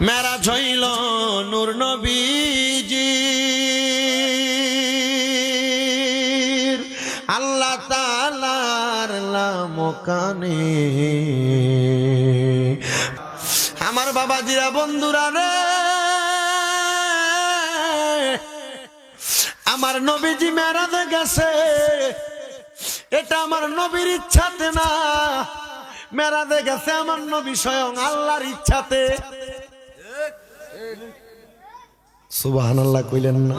মেরাজ হইল নূর নবীজি। আল্লাহ তালার লামকানে। আমার বাবাজিরা, বন্ধুরা রে। আমার নবীজি মেরাজে গেছে। এটা আমার নবীর ইচ্ছাতে না। মেরাজে গেছে আমার নবী স্বয়ং আল্লাহর ইচ্ছাতে। সুবাহান আল্লাহ কইলেন না।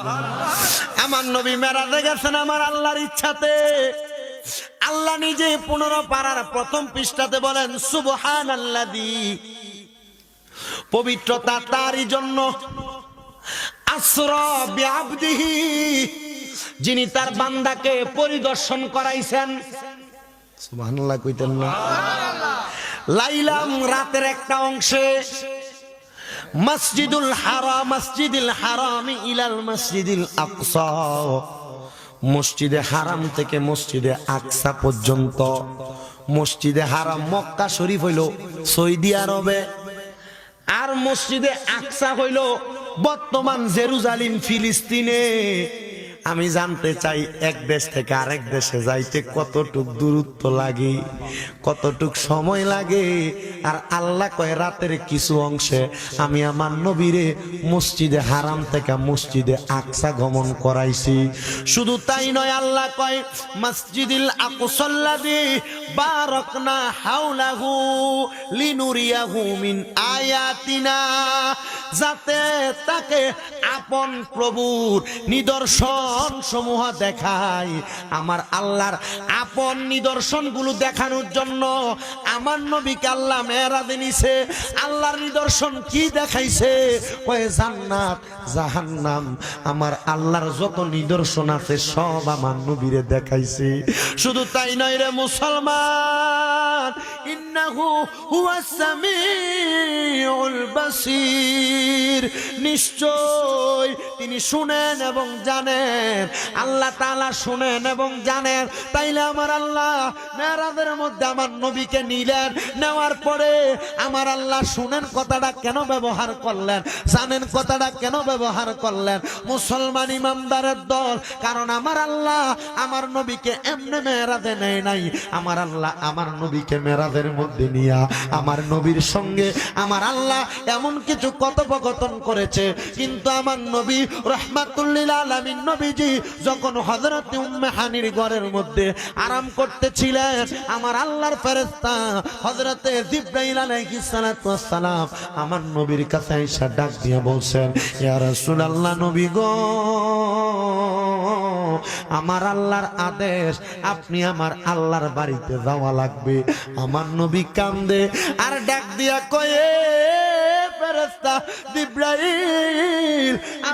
আমার নবী মেরাজে গেছেন আমার আল্লাহর ইচ্ছাতে। আল্লাহ নিজে পুনর পাড়ার প্রথম পৃষ্ঠাতে বলেন সুবহান পবিত্রতা তারই জন্য যিনি তার বান্দাকে পরিদর্শন করাইছেন। সুবহানাল্লাহ কইতেন না। লাইলাম রাতের একটা অংশে মসজিদুল হারাম মসজিদুল হারাম ইলাল মসজিদুল আকসা। মসজিদে হারাম থেকে মসজিদে আকসা পর্যন্ত। মসজিদে হারাম মক্কা শরীফ হইল সৌদি আরবে। আর মসজিদে আকসা হইল বর্তমান জেরুজালিম, ফিলিস্তিনে। আমি জানতে চাই, এক দেশ থেকে আরেক দেশে যাইতে কতটুক দূরত্ব লাগে, কতটুক সময় লাগে? আর আল্লাহ কয়, রাতের কিছু অংশে আমি আমার নবীরে মসজিদে হারাম থেকে মসজিদে আকসা গমন করাইছি। শুধু তাই নয়, আল্লাহ কয়, মসজিদিল আকসাল্লাদি বারাকনা হাওলাহু লিনুরিয়াহু মিন আয়াতিনা। যাতে তাকে আপন প্রভুর নিদর্শন সমূহ দেখাই আমার আল্লাহর আপন নিদর্শনগুলো দেখানোর জন্য আমার নবীকে আল্লাহ মেয়েরাদে নিছে আল্লাহর নিদর্শন কি দেখাইছে? ওই জান্নাত, জাহান্নাম। আমার আল্লাহর যত নিদর্শন আছে সব আমার নবীরে দেখাইছে। শুধু তাই নয় রে মুসলমান। ইন্নাহু হুয়াস সামিউল বাসির নিশ্চয় তিনি শুনেন এবং জানেন। আল্লাহ তাআলা শুনেন এবং জানেন। তাইলে আমার আল্লাহ মেরাজের মধ্যে আমার নবীকে নিলেন। নেওয়ার পরে আমার আল্লাহ শুনেন কথাটা কেন ব্যবহার করলেন? জানেন কথাটা কেন ব্যবহার করলেন? মুসলমান ইমামদারের দল। কারণ আমার আল্লাহ আমার নবীকে এমনি মেয়েরাজে নেয় নাই। আমার আল্লাহ আমার নবীকে মেরাজের মধ্যে নিয়া আমার নবীর সঙ্গে আমার আল্লাহ এমন কিছু কথোপকথন করেছে। কিন্তু আমার নবী রহমাতুল্লিল নবীজি যখন হজরত উম্মে হানির ঘরের মধ্যে আরাম করতেছিলেন, আমার আল্লাহর ফেরেস্তা হজরতে জিব্রাইল আমার নবীর কাছে আইসা ডাক দিয়ে বলছেন, ইয়া রাসূলুল্লাহ নবী গো আমার আল্লাহর আদেশ, আপনি আমার আল্লাহর বাড়িতে যাওয়া লাগবে। আমার নবী কান্দে, আর ডাক দিয়া কয়ে ফেরেস্তা জিব্রাইল।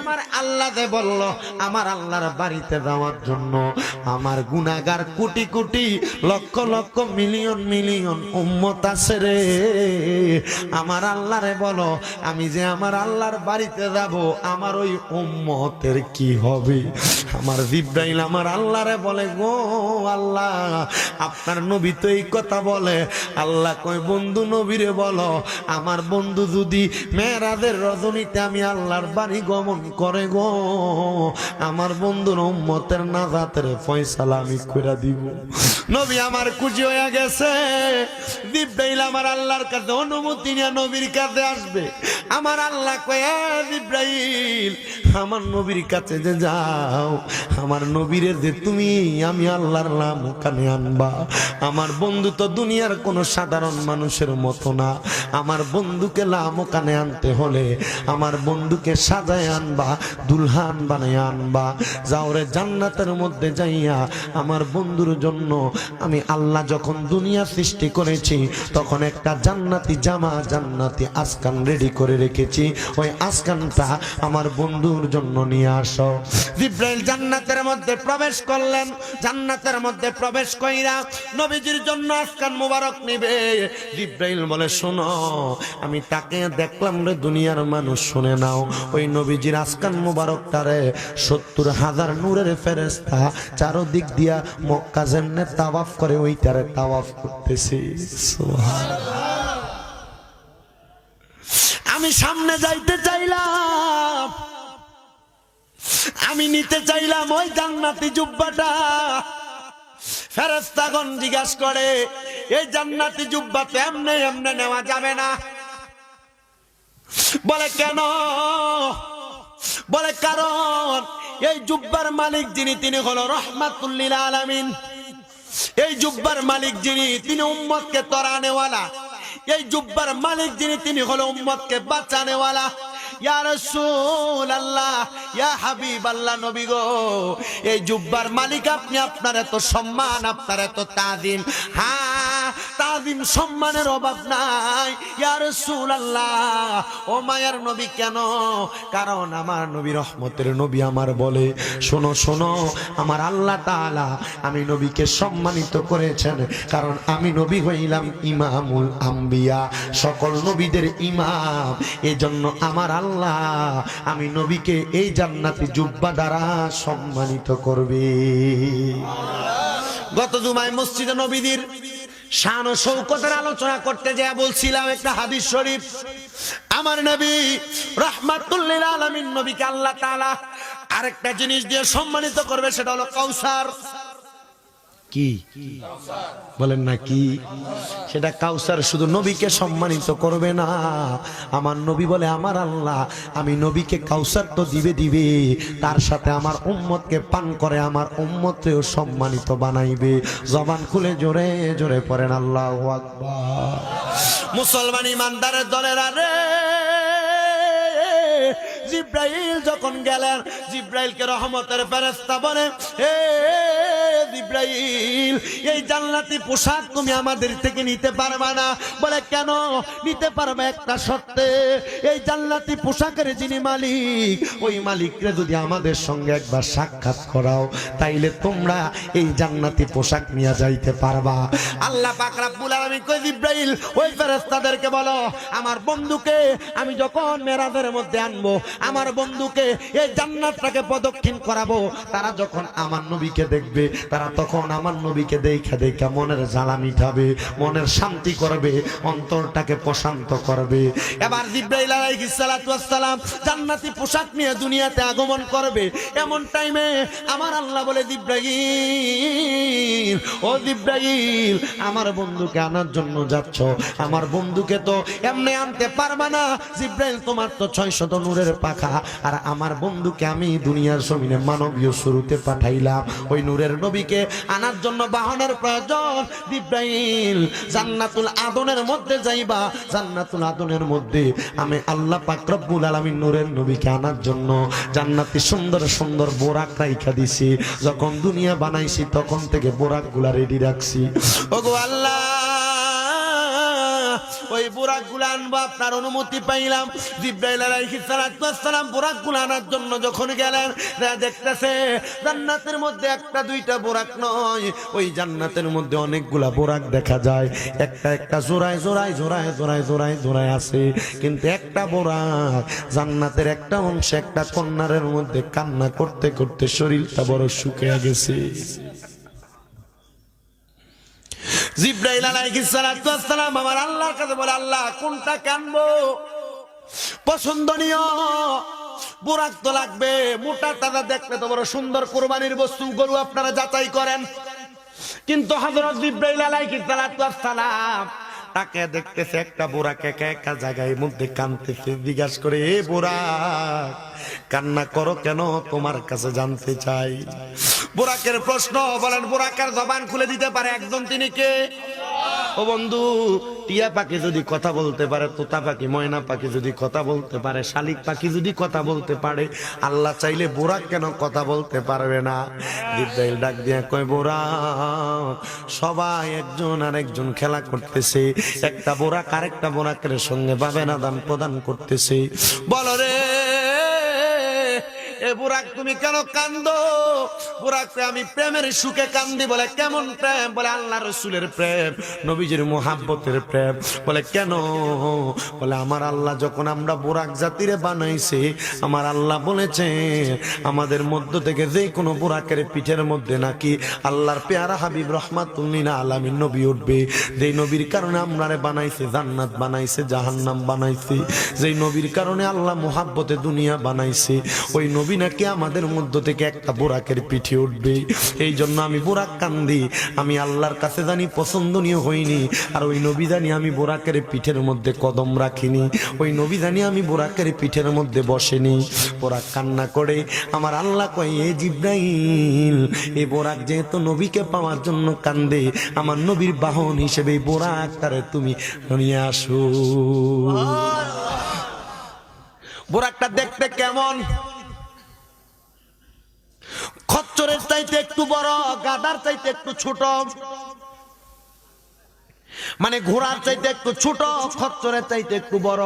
আমার আল্লাহ যে বলল, আমার আল্লাহর বাড়িতে যাওয়ার জন্য আমার গুনাগার কোটি কোটি, লক্ষ লক্ষ মিলিয়ন মিলিয়ন উম্মত আছে রে। আমার আল্লাহরে বলো, আমি যে আমার আল্লাহর বাড়িতে যাব, আমার ওই উম্মতের কি হবে? আমার জিব্রাইল আমার আল্লাহরে বলে, গো আল্লাহ, আপনার নবী তো এই কথা বলে। আল্লাহ কয়, বন্ধু নবীরে বলো, আমার বন্ধু যদি মেয়েরাদের রজনীতে আমি আল্লাহর বাড়ি গমন করে গো। আমার বন্ধুর উম্মতের নাজাতের ফয়সালা আমি কইরা দিব। নবী আমার খুশি হয়ে গেছে। জিব্রাইল আমার আল্লাহর কাছে অনুমতি নিয়ে নবীর কাছে আসবে। আমার আল্লাহ কয় "এ জিব্রাইল, আমার নবীর কাছে যে যাও, আমার নবীরে যে তুমি, আমি আল্লাহর নাম ওখানে আনবা। আমার বন্ধু তো দুনিয়ার কোনো সাধারণ মানুষের মতো না। আমার বন্ধুকে লাম ওখানে আনতে হলে আমার বন্ধুকে সাজায় আনবা, দুলহান বানায় আনবা। যাওরে জান্নাতের মধ্যে যাইয়া আমার বন্ধুর জন্য আমি আল্লাহ যখন দুনিয়া সৃষ্টি করেছি, তখন একটা জান্নাতি জামা জান্নাতি আসকান রেডি করে রেখেছি। ওই আসকানটা আমার বন্ধুর জন্য নিয়ে আসো। জিব্রাইল জান্নাতের মধ্যে প্রবেশ করলেন। জান্নাতের মধ্যে প্রবেশ কইরা নবীজির জন্য আসকান মুবারক নিবে। জিব্রাইল বলে, শোনো, আমি তাকে দেখলাম রে, দুনিয়ার মানুষ, শুনে নাও। ওই নবীজির আসকান মুবারকটারে সত্তর হাজার নূরের ফেরেস্তা চারোদিক দিয়া মক্কা যেমনে তাওয়াফ করে, ওইটারে তাওয়াফ করতেছি। আমি সামনে যাইতে চাইলাম। আমি নিতে চাইলাম ওই জান্নাতি জুব্বাটা। ফেরেস্তাগণ জিজ্ঞাস করে, এই জান্নাতি জুব্বা তো এমনে এমনে নেওয়া যাবে না? বলে, কেন? বলে, কারণ এই জুব্বার মালিক যিনি, তিনি হলো রহমাতুল্লিল আলামিন। এই জুব্বার মালিক যিনি, তিনি উম্মতকে তরানেওয়ালা এই জুব্বার মালিক যিনি, তিনি হলো উম্মতকে বাঁচানেওয়ালা। এই জুব্বার মালিক আপনি, আপনার এত সম্মান, আপনার এত তাজিম। হ্যাঁ তাজিম সম্মানের অভাব নাই। ইয়ার রাসূল আল্লাহ ও মায়ার নবী কেন? কারণ আমার নবী রহমতের নবী আমার বলে, শোনো শোনো, আমার আল্লাহ তাআলা আমি নবীকে সম্মানিত করেছেন, কারণ আমি নবী হইলাম ইমামুল আম্বিয়া। সকল নবীদের ইমাম, এজন্য আমার আল্লাহ আমি নবীকে এই জান্নাতি জুব্বা দ্বারা সম্মানিত করবে। গত জুমায় মসজিদে নবীদের শান ও শৌকতের আলোচনা করতে যা বলছিলাম একটা হাদিস শরীফ। আমার নবী রহমাতুল্লিল আলামিন নবীকে আল্লাহ তাআলা আরেকটা জিনিস দিয়ে সম্মানিত করবে, সেটা হলো কাউসার। কি? বলেন না কি? সেটা কাউসার শুধু নবীকে সম্মানিত করবে না। আমার নবী বলে, আমার আল্লাহ, আমি নবীকে কাউসার তো দিবে দিবে, তার সাথে আমার উম্মতকে পান করে আমার উম্মতকেও সম্মানিত বানাইবে। জবান খুলে জোরে জোরে পড়েন, আল্লাহ আকবার। মুসলমান ইমানদারের দলের আরে জিব্রাইল যখন গেলেন, জিব্রাইলকে রহমতের ফেরেস্তা বলে হে জিব্রাইল এই জান্নাতি পোশাক তুমি আমাদের থেকে নিতে না। বলে, কেন? নিতে পারবে একটা সত্ত্বে এই জান্নাতি পোশাকের যিনি মালিক, ওই মালিকরে যদি আমাদের সঙ্গে একবার সাক্ষাৎ করাও, তাইলে তোমরা এই জান্নাতি পোশাক নিয়ে যাইতে পারবা। আল্লাহ পাক রাব্বুল আলামিন কই জিব্রাইল ওই ফেরেশতাদেরকে বলো, আমার বন্ধুকে আমি যখন মেরাজের মধ্যে আনব, আমার বন্ধুকে এই জান্নাতটাকে প্রদক্ষিণ করাবো, তারা যখন আমার নবীকে দেখবে, তারা তখন আমার নবীকে দেখা দেখা মনের জ্বালা মিটাবে, মনের শান্তি করবে, অন্তরটাকে প্রশান্ত করবে। এবার জিব্রাইল আলাইহিস সালাতু ওয়াস সালাম জান্নাতি পোশাক নিয়ে দুনিয়াতে আগমন করবে। এমন টাইমে আমার আল্লাহ বলে, জিব্রাইল, ও জিব্রাইল, আমার বন্ধুকে আনার জন্য যাচ্ছ। আমার বন্ধুকে তো এমনি আনতে পারবা না। জিব্রাইল, তোমার তো ছয় শত নূরের পাখা। আর আমার বন্ধুকে আমি দুনিয়ার জমিনে মানবীয় শুরুতে পাঠাইলাম। ওই নূরের নবীকে আনার জন্য বাহনের প্রয়োজন। ইব্রাহিম জান্নাতুল আদনের মধ্যে যাইবা। জান্নাতুল আদনের মধ্যে আমি আল্লাহ পাক রব্বুল আলামিন নূরের নবীকে আনার জন্য জান্নাতি সুন্দর সুন্দর বোরাক রাইখা দিছি। যখন দুনিয়া বানাইছি, তখন থেকে বোরাকগুলা রেডি রাখছি। ওগো আল্লাহ! ওই বোরাকগুলা আনব, আপনার অনুমতি পাইলাম। জিব্রাইল আলাইহিস সালাতু ওয়াসসালাম বোরাকগুলা আনার জন্য যখন গেলেন দেখতেছে, জান্নাতের মধ্যে একটা দুইটা বোরাক নয়, ওই জান্নাতের মধ্যে অনেকগুলা বোরাক দেখা যায়। একটা একটা জোড়ায় জোড়ায় জোড়ায় জোড়ায় জোড়ায় জোড়ায় আছে, কিন্তু একটা বোরাক জান্নাতের একটা অংশে একটা কন্যারের মধ্যে কান্না করতে করতে শরীরটা বড় শুকিয়ে গেছে। জিব্রাইল আলাইহিস সালাতু ওয়াসসালাম আমার আল্লাহর কাছে বলে, আল্লাহ, কোনটা কানবো? পছন্দনীয়। বোরাক তো লাগবে, মোটা তাজা দেখলে তো বড় সুন্দর কোরবানির বস্তু, গরু আপনারা যাচাই করেন। কিন্তু হযরত জিব্রাইল আলাইহিস সালাতু ওয়াসসালাম তাকে দেখতেছে একটা বোরাক একা একা জায়গায় মধ্যে কানতেছে। জিজ্ঞাসা করে, এ বুড়া, কান্না করো কেন? তোমার কাছে জানতে চাই। বোরাকের প্রশ্ন, বলেন বোরাকের জবান খুলে দিতে পারে একজন তিনি কে? ও বন্ধু, টিয়া পাখি যদি কথা বলতে পারে, তোতা পাখি, ময়না পাখি যদি কথা বলতে পারে, শালিক পাখি যদি কথা বলতে পারে, আল্লাহ চাইলে বোরাক কেন কথা বলতে পারবে না? জিব্রাইল ডাক দিয়ে কয়, বোরাক, সবাই একজন আর একজন খেলা করতেছে। একটা বোরাক আরেকটা বোরাকের সঙ্গে বাবেন আদান প্রদান করতেছে। বলো রে আমার আল্লাহ যখন আমরা বুরাক জাতিরে বানাইছে, আমার আল্লাহ বলেছে, আমাদের মধ্য থেকে যে কোনো বুরাকের পিঠের মধ্যে নাকি আল্লাহর পেয়ারা হাবিব রহমাতুল্লিনা আলামিন নবী উঠবে। যেই নবীর কারণে আমরারে বানাইছে, জান্নাত বানাইছে, জাহান্নাম বানাইছে। যেই নবীর কারণে আল্লাহ মোহাব্বতে দুনিয়া বানাইছে, ওই নবী নাকি আমাদের মধ্য থেকে একটা বুরাকের পিঠে উঠবে? এই জন্য আমি বোরাক কান্দি, আমি আল্লাহর কাছে জানি পছন্দনীয় হইনি, আর ওই নবী জানি আমি বোরাকের পিঠের মধ্যে কদম রাখিনি, ওই নবী জানি আমি বোরাকের পিঠের মধ্যে বসেনি। বোরাক কান্না করে, আমার আল্লাহ কয়, এ জিব্রাইল এই বোরাক যেহেতু নবীকে পাওয়ার জন্য কান্দে, আমার নবীর বাহন হিসেবে বোরাক তারে তুমি নিয়ে আসো। বোরাকটা দেখতে কেমন? খচ্চরের চাইতে একটু বড়, গাদার চাইতে একটু ছোট। মানে ঘোড়ার চাইতে একটু ছোট, খচ্চরের চাইতে একটু বড়।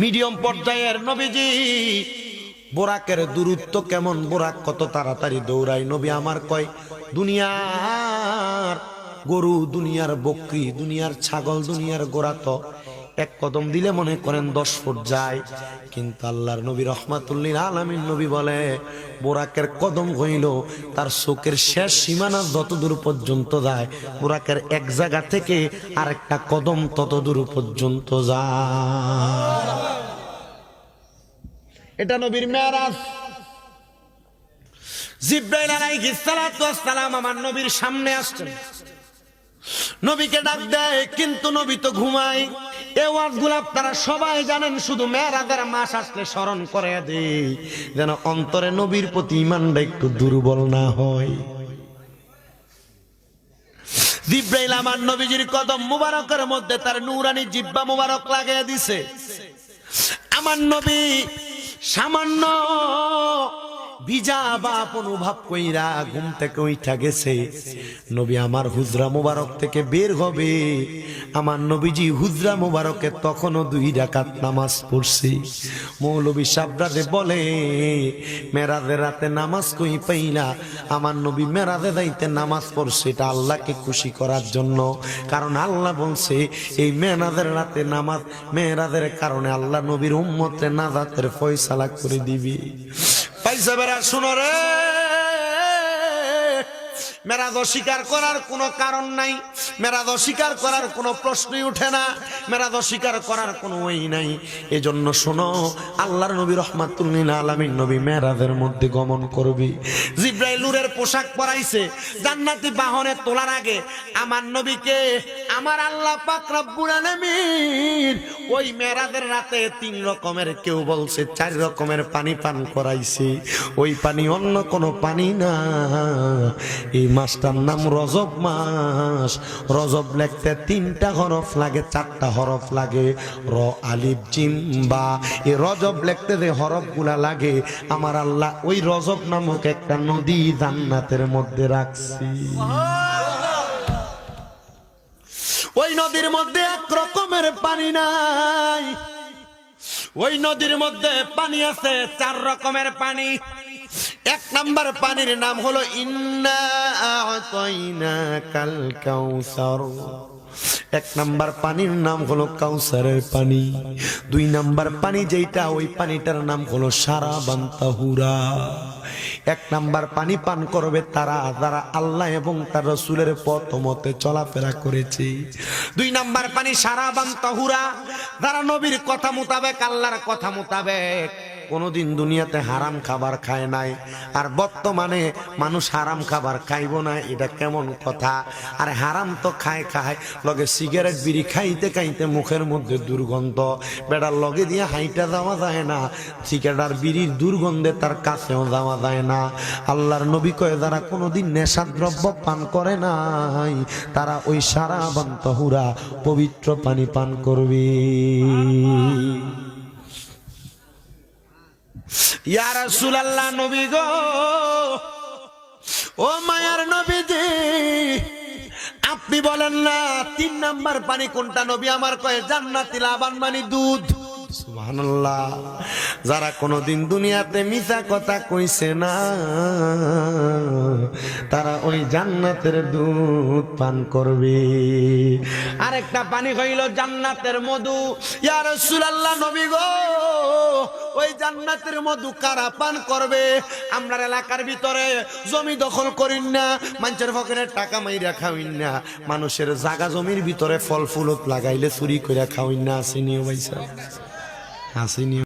মিডিয়াম পর্যায়ের নবীজি, বোরাকের দূরত্ব কেমন, বোরাক কত তাড়াতাড়ি দৌড়ায়। নবী আমার কয়, দুনিয়ার গরু, দুনিয়ার বকরি, দুনিয়ার ছাগল, দুনিয়ার গোড়া তো এক কদম দিলে মনে করেন দশ ফুট যায়। কিন্তু আল্লাহর নবী রহমাতুল্লিল আলমিন নবী বলে, বোরাকের কদম হইল, তার চোখের শেষ সীমানা যত দূর পর্যন্ত যায়, বোরাকের এক জায়গা থেকে আরেকটা কদম তত দূর পর্যন্ত যায়। এটা নবীর মেয়ারাজ জিব্রাইল আলাইহিস সালাম আমার নবীর সামনে আসছেন। নবীকে ডাক দেয়, কিন্তু নবী তো ঘুমায়। এ ওয়াজগুলো আপনারা সবাই জানেন, শুধু মেয়েরাদের মাস আসলে স্মরণ করে দেই যেন অন্তরে নবীর প্রতি ইমানটা একটু দুর্বল না হয়। জিব্রাইল আমার নবীজির কদম মুবারকের মধ্যে তার নুরানি জিব্বা মুবারক লাগিয়ে দিছে। আমার নবী সামান্য ভিজা বাপ অনুভব কইরা ঘুম থেকে উঠা গেছে। নবী আমার হুজরা মুবারক থেকে বের হবে। আমার নবীজি হুজরা মুবারকে তখনও দুই রাকাত নামাজ পড়ছি। মৌলবী সাবরাজে বলে মেরাজে রাতে নামাজ কই পাইলা? আমার নবী মেরাজে যাইতে নামাজ পড়ছে, এটা আল্লাহকে খুশি করার জন্য। কারণ আল্লাহ বলছে, এই মেরাজের রাতে নামাজ মেরাজের কারণে আল্লাহ নবীর উম্মতে নাজাতের ফয়সালা করে দিবি। পাইসা বেড়া শুনো রে মেরাজ অস্বীকার করার কোনো কারণ নাই। মেরাজ অস্বীকার করার কোনো প্রশ্নই উঠে না। মেরাজ অস্বীকার করার কোনো ওই নাই। এজন্য শোনো, আল্লাহর নবী রহমাতুল্লিন আলামিন নবী মেরাজের মধ্যে গমন করবি। জিব্রাইল নূরের পোশাক পরাইছে, জান্নাতি বাহনে তোলার আগে। আমার নবীকে, আমার আল্লাহ পাক রব্বুল আলামিন ওই মেরাজের রাতে তিন রকমের কেউ বলছে, চার রকমের পানি পান করাইছে। ওই পানি অন্য কোনো পানি না। এই মাসটার নাম রজব মাস। রজব লিখতে তিনটা হরফ লাগে, চারটা হরফ লাগে। র, আলিফ, জিম, বা। এই রজব লেখতে যে হরফগুলা লাগে, আমার আল্লাহ ওই রজব নামক একটা নদী জান্নাতের মধ্যে রাখছি। ওই নদীর মধ্যে এক রকমের পানি নাই। ওই নদীর মধ্যে পানি আছে, চার রকমের পানি। এক নাম্বার পানির নাম হলো, ইন্না কাল কাউসার। এক নাম্বার পানির নাম হলো কাউসারের পানি। দুই নাম্বার পানি যেটা ওই পানিটার নাম হলো সারা বান্তাহুরা এক নাম্বার পানি পান করবে তারা, যারা আল্লাহ এবং তার রসুলের পথ মতে চলাফেরা করেছে। দুই নাম্বার পানি সারা বান্তাহুরা যারা নবীর কথা মোতাবেক, আল্লাহর কথা মোতাবেক। কোনোদিন দুনিয়াতে হারাম খাবার খায় নাই। আর বর্তমানে মানুষ হারাম খাবার খাইব না, এটা কেমন কথা? আর হারাম তো খায় খায়, লগে সিগারেট বিড়ি খাইতে খাইতে মুখের মধ্যে দুর্গন্ধ। বেড়ার লগে দিয়ে হাইটা যাওয়া যায় না, সিগারেট আর বিড়ির দুর্গন্ধে তার কাছেও যাওয়া যায় না। আল্লাহর নবী কয়ে, যারা কোনোদিন নেশার দ্রব্য পান করে নাই, তারা ওই সারা বান্তহুরা পবিত্র পানি পান করবে। ইয়া রাসূলুল্লাহ নবী গো। ও মায়ার নবীজি, আপনি বলেন না, তিন নাম্বার পানি কোনটা? নবী আমার কয়ে, জান্নাতি লাবান দুধ। যারা কোনোদিন দুনিয়াতে মিথ্যা কথা কইছে না, তারা ওই জান্নাতের দুধ পান করবে। আরেকটা পানি হইল জান্নাতের মধু। ইয়া রাসূলুল্লাহ নবী গো, ওই জান্নাতের মধু কারা পান করবে? আমরা এলাকার ভিতরে জমি দখল করিন না, মানুষের ফকরের টাকা মাইরা খাওইন না, মানুষের জাগা জমির ভিতরে ফল ফুলত লাগাইলে চুরি কইরা খাওইন না আসেনিও ভাইসা 还是你。